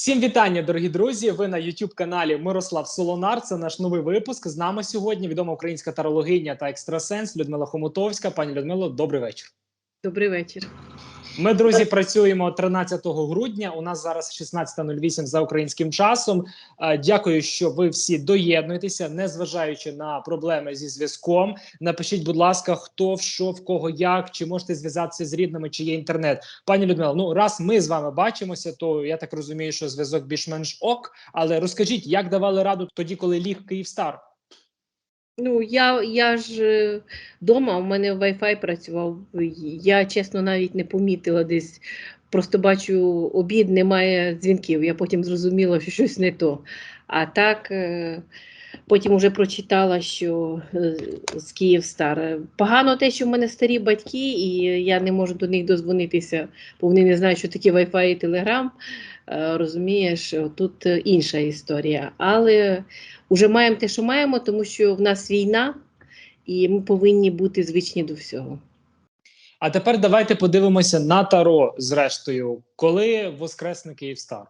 Всім вітання, дорогі друзі. Ви на youtube каналі Мирослав Солонар. Це наш новий випуск. З нами сьогодні відома українська тарологиня та екстрасенс Людмила Хомутовська. Пані Людмило, добрий вечір. Добрий вечір. Ми, друзі, працюємо 13 грудня. У нас зараз 16.08 за українським часом. Е, Дякую, що ви всі доєднуєтеся, незважаючи на проблеми зі зв'язком. Напишіть, будь ласка, хто що, в кого як, чи можете зв'язатися з рідними, чи є інтернет. Пані Людмила, ну раз ми з вами бачимося, то я так розумію, що зв'язок більш-менш ок. Але розкажіть, як давали раду тоді, коли ліг Київстар? Ну, я, я ж вдома, у мене Wi-Fi працював. Я чесно навіть не помітила десь. Просто бачу, обід немає дзвінків. Я потім зрозуміла, що щось не то. А так, е, потім вже прочитала, що е, з Київстар. Погано те, що в мене старі батьки, і я не можу до них дозвонитися, бо вони не знають, що таке Wi-Fi і Telegram. Е, Розумієш, тут е, інша історія. Але вже маємо те, що маємо, тому що в нас війна, і ми повинні бути звичні до всього. А тепер давайте подивимося на Таро. Зрештою, коли воскресне Київстар?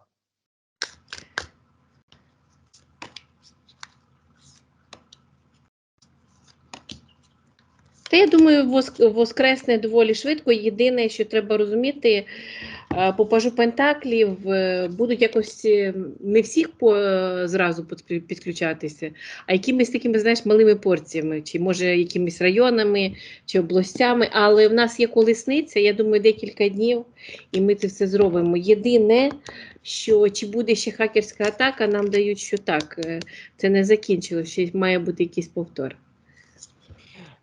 Та я думаю, воскресне доволі швидко. Єдине, що треба розуміти, е, по пажу Пентаклів е, будуть якось е, не всіх по, зразу підключатися, а якимись такими, знаєш, малими порціями, чи може якимись районами, чи областями. Але в нас є колесниця, я думаю, декілька днів, і ми це все зробимо. Єдине, що чи буде ще хакерська атака, нам дають, що так, це не закінчилося, ще має бути якийсь повтор.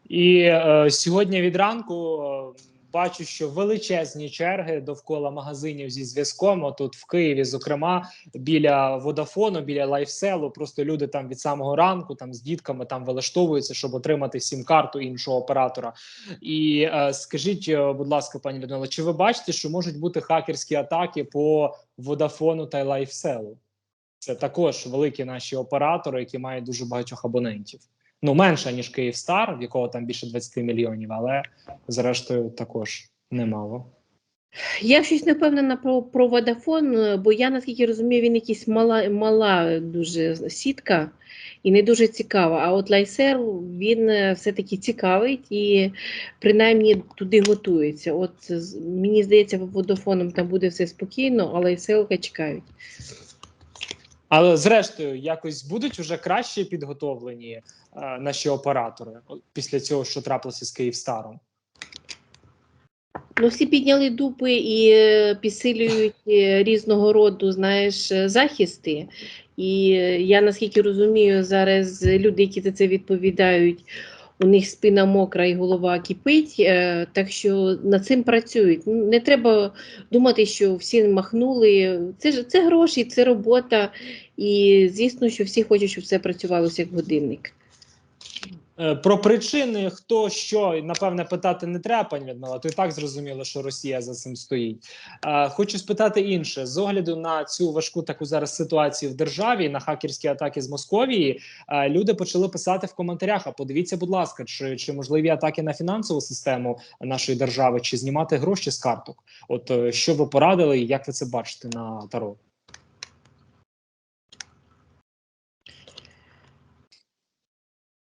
І е, сьогодні від ранку е, бачу, що величезні черги довкола магазинів зі зв'язком. Отут в Києві, зокрема, біля Водафону, біля лайфселу. Просто люди там від самого ранку там з дітками там вилаштовуються, щоб отримати сім-карту іншого оператора. І е, скажіть, е, будь ласка, пані Людмила, чи ви бачите, що можуть бути хакерські атаки по Водафону та лайфселу? Це також великі наші оператори, які мають дуже багатьох абонентів. Ну, менше, ніж Київстар, в якого там більше 20 мільйонів, але зрештою також немало. Я щось не впевнена про, про Водафон, бо я наскільки розумію, він якийсь мала, мала дуже сітка і не дуже цікава. А от Лайсел він е, все-таки цікавий і принаймні туди готується. От мені здається, Водофоном там буде все спокійно, а Лайселка чекають. Але зрештою, якось будуть вже краще підготовлені е, наші оператори після цього, що трапилося з Київстаром. Ну, всі підняли дупи і е, підсилюють е, різного роду, знаєш, е, захисти. І я наскільки розумію, зараз люди, які за це відповідають, у них спина мокра і голова кипить, е, так що над цим працюють. Не треба думати, що всі махнули. Це ж це гроші, це робота. І звісно, що всі хочуть, щоб все працювалося як годинник. Е, Про причини, хто що, напевне, питати не треба, пані Людмила, то і так зрозуміло, що Росія за цим стоїть. Е, Хочу спитати інше з огляду на цю важку таку зараз ситуацію в державі, на хакерські атаки з Московії. е, Люди почали писати в коментарях. А подивіться, будь ласка, чи, чи можливі атаки на фінансову систему нашої держави, чи знімати гроші з карток? От е, що ви порадили, як ви це бачите на Таро?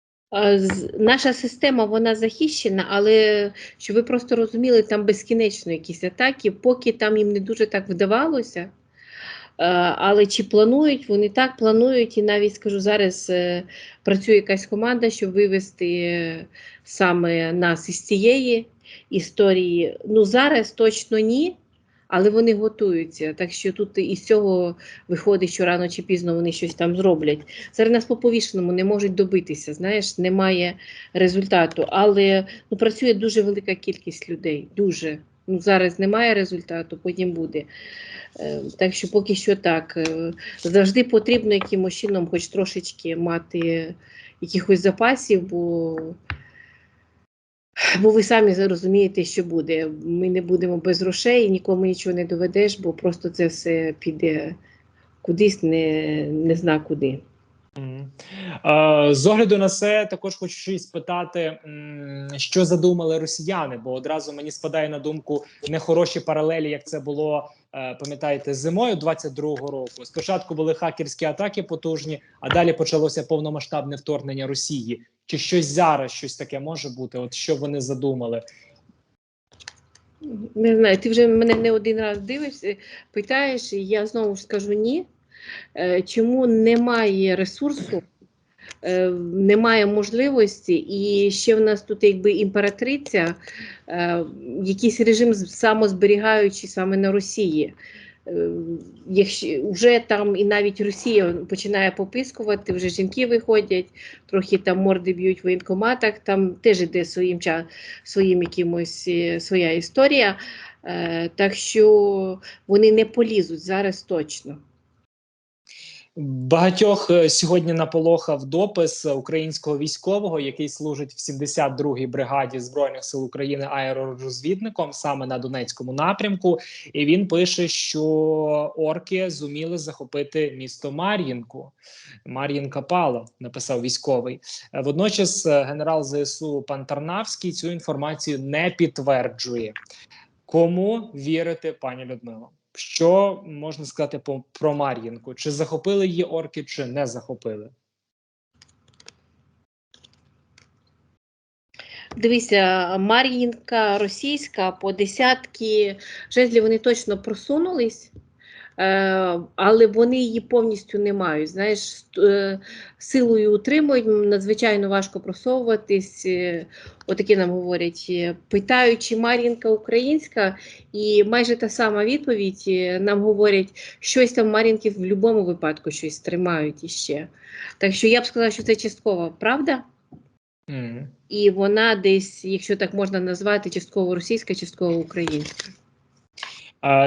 А, з- Наша система вона захищена, але щоб ви просто розуміли, там безкінечно якісь атаки, поки там їм не дуже так вдавалося. Е, Але чи планують, вони так планують, і навіть скажу, зараз е, працює якась команда, щоб вивести е, саме нас із цієї історії. Ну зараз точно ні, але вони готуються. Так що тут із цього виходить, що рано чи пізно вони щось там зроблять. Зараз нас по повішеному не можуть добитися, знаєш, немає результату. Але ну, працює дуже велика кількість людей. Дуже. Ну, зараз немає результату, потім буде. Е, так що поки що так. Е, завжди потрібно якимось чином, хоч трошечки мати якихось запасів, бо, бо ви самі розумієте, що буде. Ми не будемо без грошей, нікому нічого не доведеш, бо просто це все піде кудись, не, не зна куди. Е, З огляду на це, також хочу спитати, що задумали росіяни, бо одразу мені спадає на думку нехороші паралелі, як це було, е, пам'ятаєте, зимою 22-го року. Спочатку були хакерські атаки потужні, а далі почалося повномасштабне вторгнення Росії. Чи щось зараз щось таке може бути? От що вони задумали? Не знаю, ти вже мене не один раз дивишся, питаєш, і я знову ж скажу ні. Е, Чому немає ресурсу, е, немає можливості, і ще в нас тут якби імператриця, е, якийсь режим самозберігаючий саме на Росії. Якщо вже там і навіть Росія починає попискувати, вже жінки виходять, трохи там морди б'ють в воєнкоматах, там теж іде своїм своїм якимось своя історія. Так що вони не полізуть зараз точно. Багатьох е, сьогодні наполохав допис українського військового, який служить в 72-й бригаді збройних сил України аеророзвідником саме на Донецькому напрямку. І він пише, що орки зуміли захопити місто Мар'їнку. Мар'їнка пала, написав військовий. Е, Водночас е, генерал ЗСУ пан Тарнавський цю інформацію не підтверджує. Кому вірити, пані Людмило? Що можна сказати про Мар'їнку? Чи захопили її орки, чи не захопили? Дивіться, Мар'їнка російська по десятки жезлів вони точно просунулись, але вони її повністю не мають. Знаєш, е, силою утримують, надзвичайно важко просовуватись. е, Отакі нам говорять, е, питають, чи Мар'їнка українська, і майже та сама відповідь е, нам говорять, щось там Мар'їнки в будь-якому випадку щось тримають іще. Так що я б сказала, що це частково правда. М. І вона десь, якщо так можна назвати, частково російська, частково українська.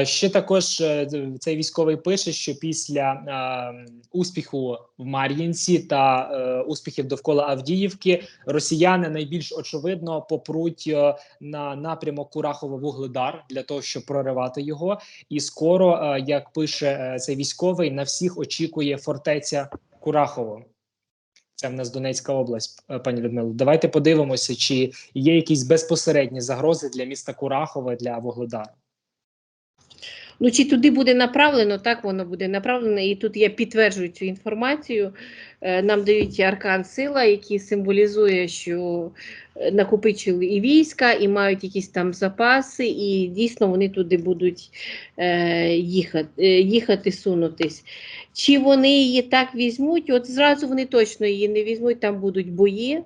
Ще також е, цей військовий пише, що після успіху в Мар'їнці та е, успіхів довкола Авдіївки росіяни найбільш очевидно попруть е, на напрямок Курахово-Вугледар для того, щоб проривати його. І скоро, як пише цей військовий, на всіх очікує фортеця Курахово. Це в нас Донецька область, пані Людмило. Давайте подивимося, чи є якісь безпосередні загрози для міста Курахове для Вугледара. Ну, чи туди буде направлено, так воно буде направлено. І тут я підтверджую цю інформацію. Е, Нам дають аркан сила, який символізує, що е, накопичили і війська, і мають якісь там запаси, і дійсно вони туди будуть е, їхати, їхати, сунутись. Чи вони її так візьмуть? От зразу вони точно її не візьмуть, там будуть бої.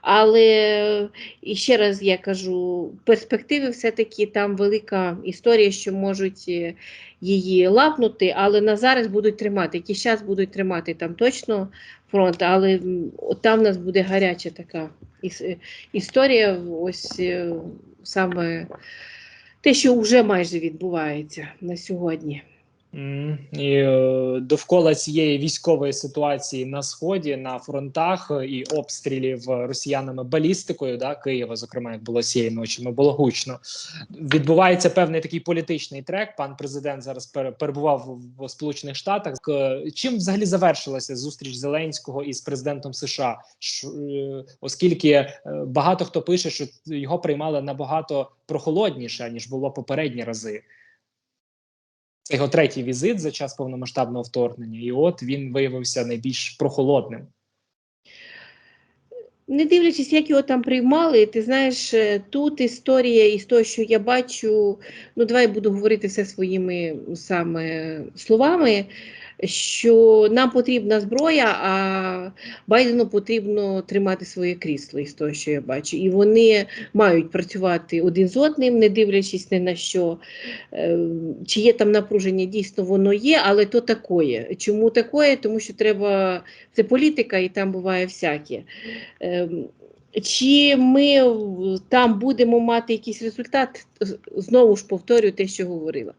Але і ще раз я кажу, перспективи все-таки там велика історія, що можуть е, її лапнути, але на зараз будуть тримати. Якийсь час будуть тримати там точно фронт, але там в нас буде гаряча така е, історія. Ось е, саме те, що вже майже відбувається на сьогодні. І е, довкола цієї військової ситуації на сході, на фронтах е, і обстрілів е, росіянами балістикою, да, Києва, зокрема, як було цієї ночі, ми було гучно. Відбувається певний такий політичний трек. Пан президент зараз пере- перебував в, Сполучених Штатах. Чим взагалі завершилася зустріч Зеленського із президентом США? Оскільки багато хто пише, що його приймали набагато прохолодніше ніж було попередні рази. Це його третій візит за час повномасштабного вторгнення, і от він виявився найбільш прохолодним. Не дивлячись, як його там приймали, ти знаєш, е, тут історія із того, що я бачу, ну давай буду говорити все своїми саме словами, що нам потрібна зброя, а Байдену потрібно тримати своє крісло із того, що я бачу. І вони мають працювати один з одним, не дивлячись ні на що. Е, Чи є там напруження, дійсно воно є, але то такое. Чому такое? Тому що треба, це політика, і там буває всяке. Ем, Чи ми там будемо мати якийсь результат? Знову ж повторюю те, що говорила.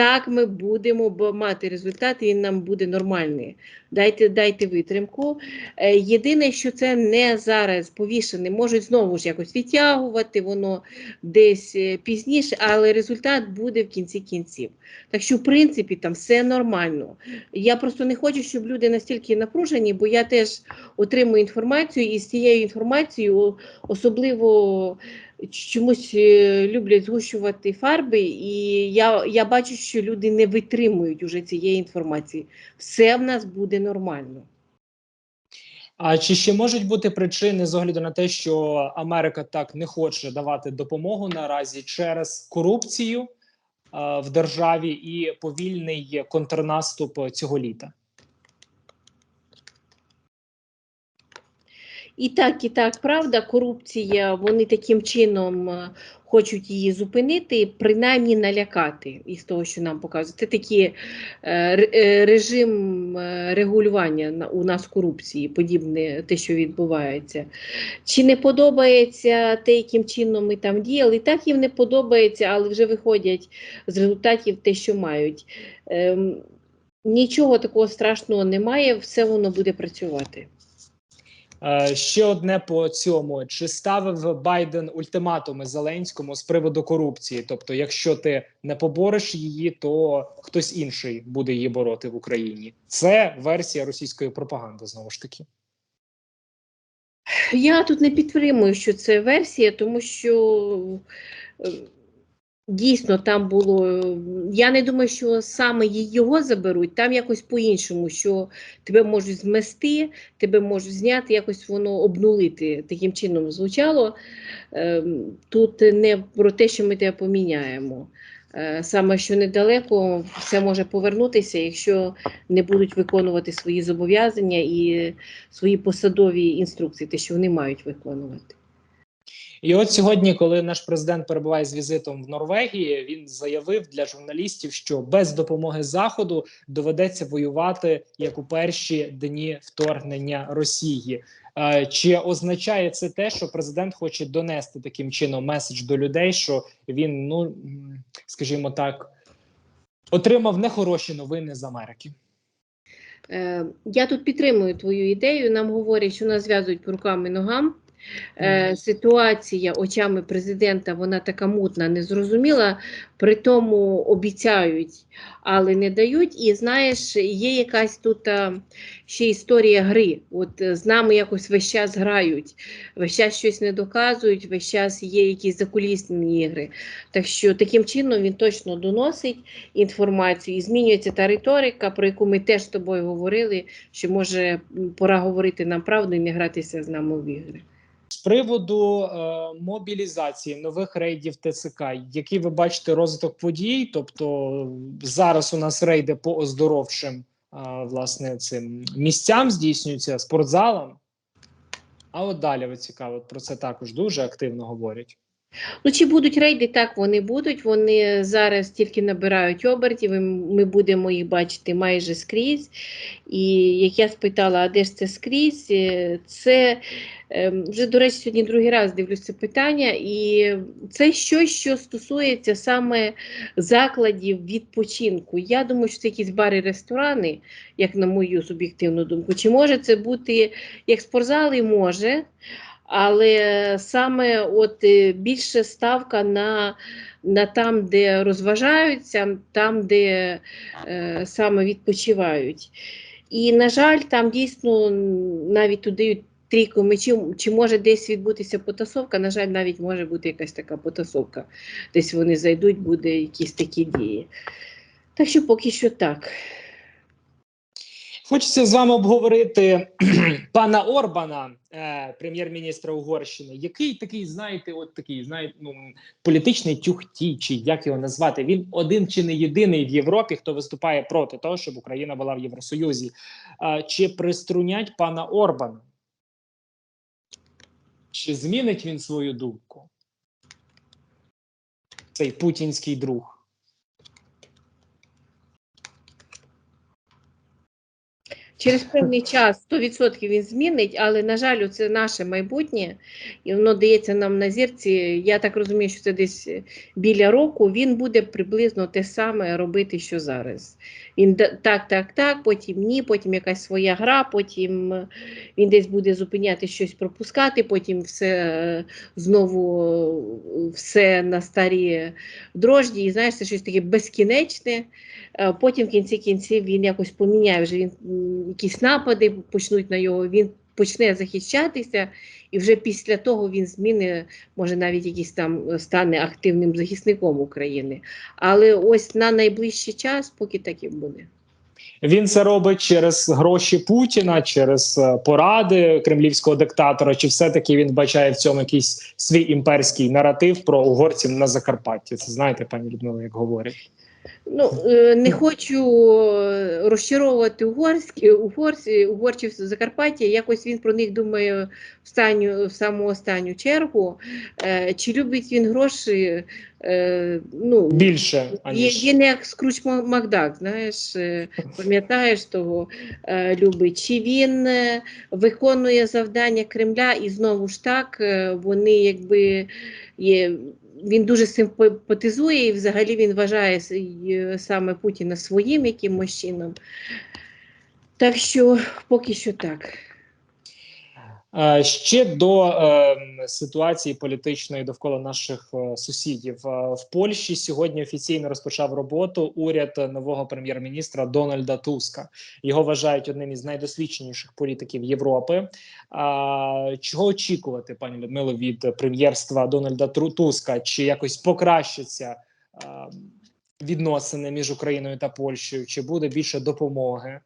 Так, ми будемо мати результат, і він нам буде нормальний. Дайте, дайте витримку. Е, Єдине, що це не зараз повішене, можуть знову ж якось відтягувати, воно десь е, пізніше, але результат буде в кінці кінців. Так що, в принципі, там все нормально. Я просто не хочу, щоб люди настільки напружені, бо я теж отримую інформацію, і з цією інформацією особливо чомусь е, люблять згущувати фарби, і я, я бачу, що люди не витримують уже цієї інформації. Все в нас буде нормально. А чи ще можуть бути причини з огляду на те, що Америка так не хоче давати допомогу наразі через корупцію е, в державі і повільний контрнаступ цього літа? І так, і так, правда, корупція, вони таким чином е, хочуть її зупинити, принаймні налякати із того, що нам показують. Це такий е, е, режим регулювання у нас корупції, подібне те, що відбувається. Чи не подобається те, яким чином ми там діяли? І так їм не подобається, але вже виходять з результатів те, що мають. Ем, Нічого такого страшного немає, все воно буде працювати. Е, Ще одне по цьому: чи ставив Байден ультиматуми Зеленському з приводу корупції? Тобто, якщо ти не побореш її, то хтось інший буде її бороти в Україні. Це версія російської пропаганди. Знову ж таки. Я тут не підтримую, що це версія, тому що е, дійсно там було. Я не думаю, що саме його заберуть, там якось по-іншому, що тебе можуть змести, тебе можуть зняти, якось воно обнулити. Таким чином звучало. Ем, Тут не про те, що ми тебе поміняємо. Е, Саме що недалеко все може повернутися, якщо не будуть виконувати свої зобов'язання і свої посадові інструкції, те, що вони мають виконувати. І от сьогодні, коли наш президент перебуває з візитом в Норвегії, він заявив для журналістів, що без допомоги заходу доведеться воювати як у перші дні вторгнення Росії. Е, Чи означає це те, що президент хоче донести таким чином меседж до людей, що він, ну скажімо так, отримав нехороші новини з Америки? Е, Я тут підтримую твою ідею. Нам говорять, що нас зв'язують по рукам і ногам. Е, Ситуація очами президента вона така мутна, незрозуміла, при тому обіцяють, але не дають. І знаєш, є якась тут а, ще історія гри. От е, з нами якось весь час грають, весь час щось не доказують, весь час є якісь закулісні ігри. Так що таким чином він точно доносить інформацію і змінюється та риторика, про яку ми теж з тобою говорили, що може пора говорити нам правду і не гратися з нами в ігри. З приводу е, мобілізації нових рейдів ТЦК, який ви бачите розвиток подій? Тобто зараз у нас рейди по оздоровчим е, власне цим місцям здійснюються спортзалам. А от далі ви цікаво, про це також дуже активно говорять. Ну, чи будуть рейди? Так, вони будуть. Вони зараз тільки набирають обертів, і ми будемо їх бачити майже скрізь. І як я спитала, а де ж це скрізь? Е, Це ем, вже, до речі, сьогодні другий раз дивлюся це питання, і це щось, що стосується саме закладів відпочинку. Я думаю, що це якісь бари, ресторани, як на мою суб'єктивну думку. Чи може це бути як спортзали? Може. Але саме от е, більше ставка на, на там, де розважаються, там, де е, саме відпочивають. І, на жаль, там дійсно навіть туди трійку мечів, чи може десь відбутися потасовка, на жаль, навіть може бути якась така потасовка. Десь вони зайдуть, буде якісь такі дії. Так що поки що так. Хочеться з вами обговорити пана Орбана, е, прем'єр-міністра Угорщини, який такий, знаєте, от такий, знаєте, ну політичний тюхті, чи як його назвати. Він один чи не єдиний в Європі, хто виступає проти того, щоб Україна була в Євросоюзі. Е, чи приструнять пана Орбана? Чи змінить він свою думку? Цей путінський друг. Через певний час 100% він змінить, але, на жаль, це наше майбутнє, і воно дається нам на зірці. Я так розумію, що це десь біля року. Він буде приблизно те саме робити, що зараз. Він так, так, так, потім ні, потім якась своя гра, потім е, він десь буде зупиняти щось, пропускати, потім все е, знову е, все на старі дрожді. І знаєш, це щось таке безкінечне. Е, Потім в кінці кінців він якось поміняє вже він якісь напади почнуть на його. Він почне захищатися, і вже після того він зміни, може навіть якийсь там стане активним захисником України. Але ось на найближчий час, поки так і буде. Він це робить через гроші Путіна, через е, поради кремлівського диктатора. Чи все-таки він бачає в цьому якийсь свій імперський наратив про угорців на Закарпатті? Це знаєте, пані Людмила, як говорять. Ну, е, не хочу е, розчаровувати угорські, угорці, угорців Закарпаття. Якось він про них думає в, станню, в саму останню чергу. Е, Чи любить він гроші? Ну, Більше аніж він як Скруч Макдак, знаєш, пам'ятаєш того любить. Чи він виконує завдання Кремля, і знову ж так вони якби є. Він дуже симпатизує і взагалі він вважає саме Путіна своїм якимось чином. Так що поки що так. Е, Ще до е, ситуації політичної довкола наших е, сусідів Е, в Польщі сьогодні офіційно розпочав роботу уряд нового прем'єр-міністра Дональда Туска. Його вважають одним із найдосвідченіших політиків Європи. А, чого очікувати, пані Людмило, від прем'єрства Дональда Туска? Чи якось покращаться е, відносини між Україною та Польщею? Чи буде більше допомоги?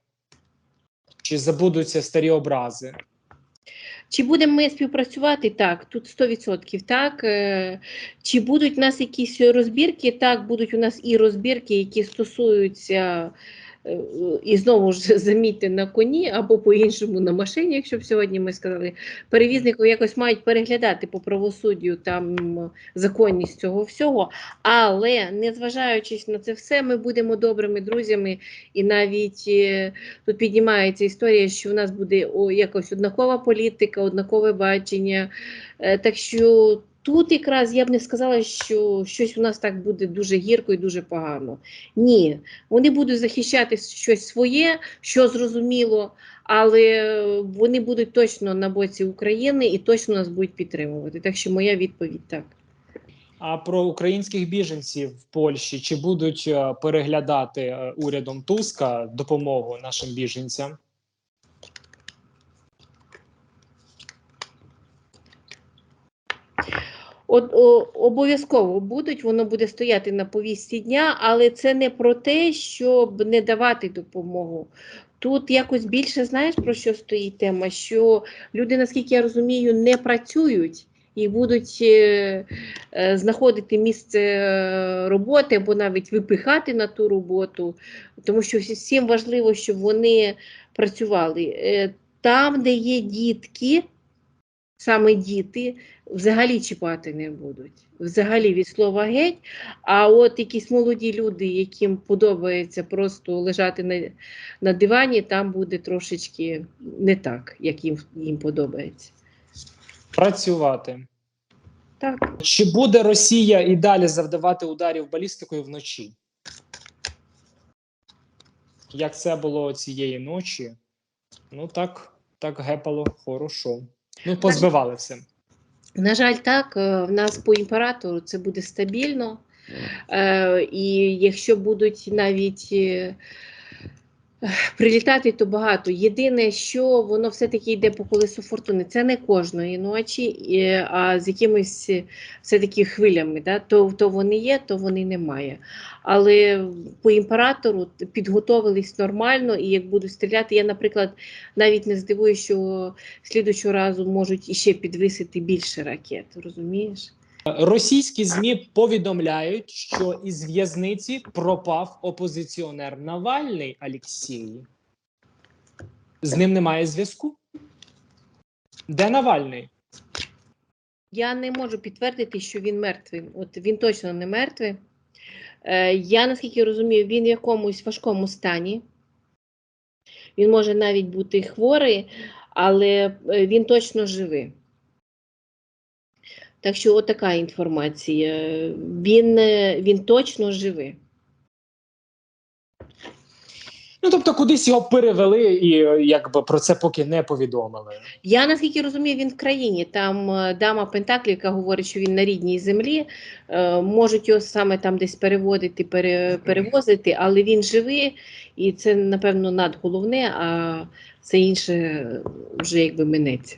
Чи забудуться старі образи? Чи будемо ми співпрацювати? Так, тут 100% так. Е, Чи будуть у нас якісь розбірки? Так, будуть у нас і розбірки, які стосуються, і знову ж замітьте на коні або по-іншому на машині, якщо б сьогодні ми сказали, перевізників якось мають переглядати по правосуддю там законність цього всього. Але незважаючи на це все, ми будемо добрими друзями, і навіть е, тут піднімається історія, що в нас буде якось однакова політика, однакове бачення. Е, так що тут якраз я б не сказала, що щось у нас так буде дуже гірко і дуже погано. Ні, вони будуть захищати щось своє, що зрозуміло, але вони будуть точно на боці України і точно нас будуть підтримувати. Так що моя відповідь так. А про українських біженців в Польщі чи будуть е, переглядати е, урядом Туска допомогу нашим біженцям? От о, обов'язково будуть, воно буде стояти на повістці дня, але це не про те, щоб не давати допомогу. Тут якось більше знаєш про що стоїть тема, що люди, наскільки я розумію, не працюють і будуть е, е, знаходити місце е, роботи або навіть випихати на ту роботу, тому що всім важливо, щоб вони працювали. Там, де є дітки, саме діти, взагалі чіпати не будуть. Взагалі від слова геть. А от якісь молоді люди, яким подобається просто лежати на, на дивані, там буде трошечки не так, як їм, їм подобається. Працювати. Так. Чи буде Росія і далі завдавати ударів балістикою вночі? Як це було цієї ночі? Ну так, так гепало хорошо. Ну, позбивали все. На жаль, так, е, в нас по імператору це буде стабільно. Е, І якщо будуть навіть е, прилітати, то багато. Єдине, що воно все-таки йде по колесу фортуни. Це не кожної ночі, а з якимись е, все-таки хвилями. Да? То, то вони є, то вони немає. Але по імператору підготовились нормально, і як будуть стріляти, я, наприклад, навіть не здивуюся, що слідучого разу можуть іще підвисити більше ракет, розумієш? Російські ЗМІ повідомляють, що із в'язниці пропав опозиціонер Навальний Алексій. З ним немає зв'язку. Де Навальний? Я не можу підтвердити, що він мертвий. От він точно не мертвий. Е, я наскільки розумію, він в якомусь важкому стані. Він може навіть бути хворий, але е, він точно живий. Так що отака інформація. Він, е, він точно живий. Ну тобто, кудись його перевели, і е, якби про це поки не повідомили. Я наскільки розумію, він в країні. Там е, дама Пентаклі, яка говорить, що він на рідній землі, е, можуть його саме там десь переводити, пере, перевозити, але він живий, і це, напевно, надголовне, а все інше вже якби минеться.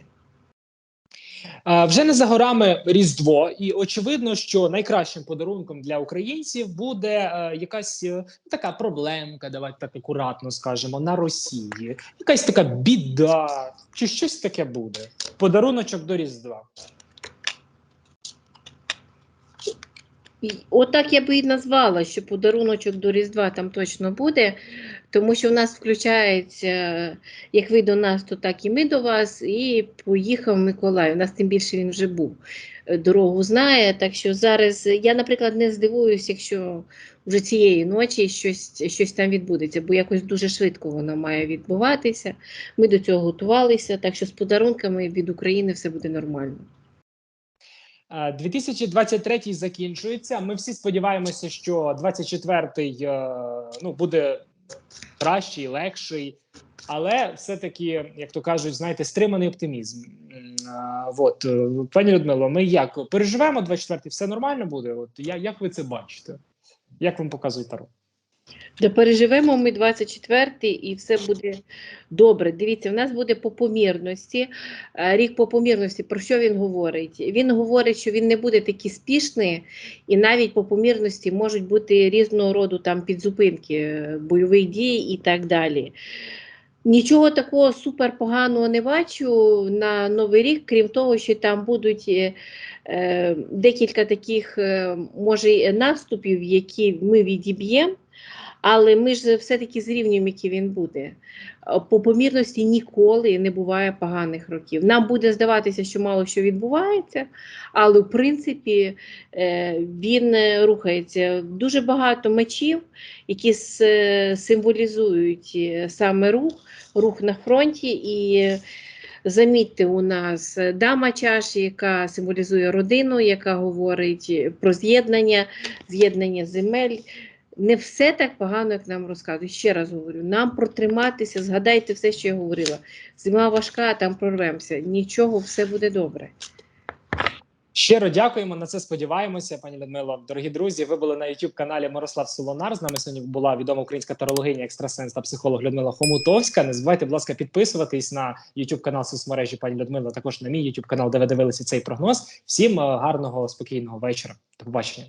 А, Вже не за горами Різдво, і очевидно, що найкращим подарунком для українців буде е, якась е, така проблемка, давайте так акуратно скажемо, на Росії. Якась така біда, чи щось таке буде. Подаруночок до Різдва. Отак я би і назвала, що подаруночок до Різдва там точно буде, тому що в нас включається, як ви до нас, то так і ми до вас, і поїхав Миколай. У нас тим більше він вже був. е, Дорогу знає. Так що зараз я, наприклад, не здивуюся, якщо вже цієї ночі щось, щось там відбудеться, бо якось дуже швидко воно має відбуватися. Ми до цього готувалися, так що з подарунками від України все буде нормально. Е, 2023 закінчується. Ми всі сподіваємося, що 24-й е, ну, буде кращий, легший, але все-таки, як то кажуть, знаєте, стриманий оптимізм. От, е, пані Людмило, ми як переживемо 24-й, все нормально буде? От я, як ви це бачите? Як вам показує Таро? Да переживемо ми 24-й і все буде добре. Дивіться, в нас буде по помірності. Е, Рік по помірності, про що він говорить? Він говорить, що він не буде такий спішний, і навіть по помірності можуть бути різного роду там підзупинки, е, бойових дій і так далі. Нічого такого супер поганого не бачу на Новий рік, крім того, що там будуть е, е, декілька таких, може, наступів, які ми відіб'ємо. Але ми ж все-таки зрівнюємо, який він буде. Е, По помірності ніколи не буває поганих років. Нам буде здаватися, що мало що відбувається, але в принципі е, він рухається. Дуже багато мечів, які символізують е, саме рух, рух на фронті. І замітьте, у нас дама чаші, яка символізує родину, яка говорить про з'єднання, з'єднання земель. Не все так погано, як нам розказують. Ще раз говорю, нам протриматися, згадайте все, що я говорила. Зима важка, там прорвемося. Нічого, все буде добре. Щиро дякуємо. На це сподіваємося, пані Людмило. Дорогі друзі, ви були на youtube каналі Мирослав Солонар. З нами сьогодні була відома українська тарологиня, екстрасенс та психолог Людмила Хомутовська. Не забувайте, будь ласка, підписуватись на youtube канал соцмережі пані Людмила. Також на мій youtube канал, де ви дивилися цей прогноз. Всім е, гарного спокійного вечора. До побачення.